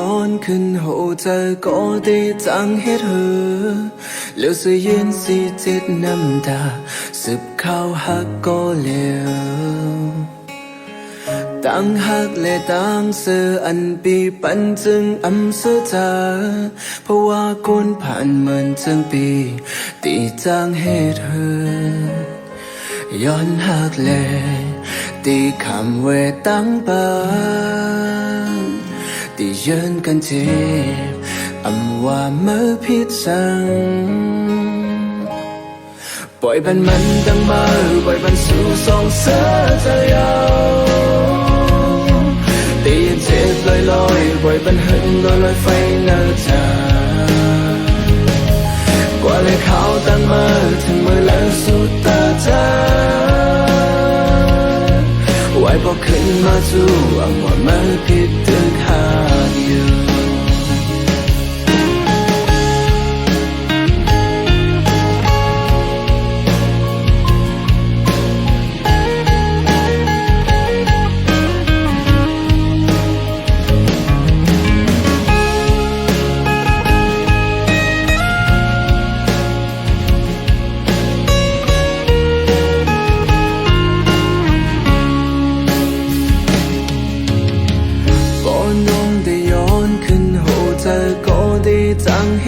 ้อนขึ้นโหเธอก็ได้จังเฮ็ดเธอแล้วเสียยืนสีเจ็ดน้ำตาสืบเข้าหักก็แล้วตั้งหักและตั้งเสืออันปีปันจึงอำเสือเธอเพราะว่าคนผ่านเหมือนจังปีตีจางเฮ็ดเธอย้อนหักแลตีคำเวตั้งปา ตีเยินกันเจ็บอำว่ามือผิดสังปล่อยบันมันดังมาปล่อยบันสู่สองเสือจะยาวตีเจ็บลอยลอยปล่อยบันหึงลอยลอยไฟนื้อจากว่าเลยเขาตั้งมาถึงมือแล้วสุดตาจาไว้บอกขึ้นมาจู่อังว่ามันผิดตึก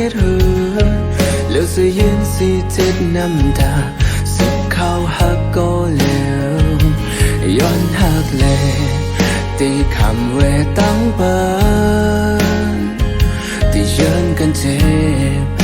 จังให้เธอแล้วเสียยืนสีเจ็ดน้ำตาสิบข้าวหักก็แล้วย้อนหักแลตีคำเวตั้งเปิดตีเยินกันเจ็บ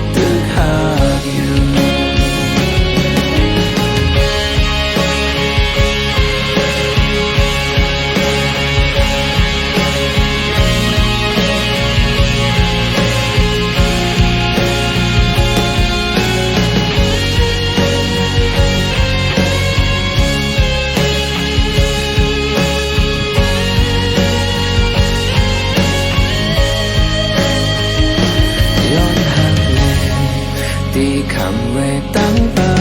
คำไว้ตั้งปา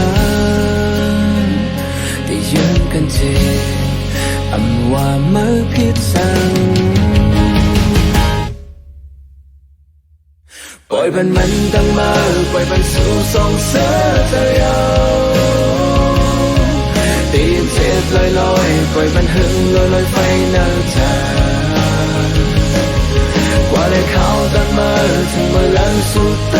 นตียืนกันเจอำว่าเมื่อผิดสังปล่อยมันมันดังมาปล่อยมันสู่สองเสือเธอยาวตีนเจ็บลอยลอยๆปล่อยมันหึงลอยลอยไฟนื้อจากว่าเลยเขาตั้งมาถึงเมื่อล้วสุด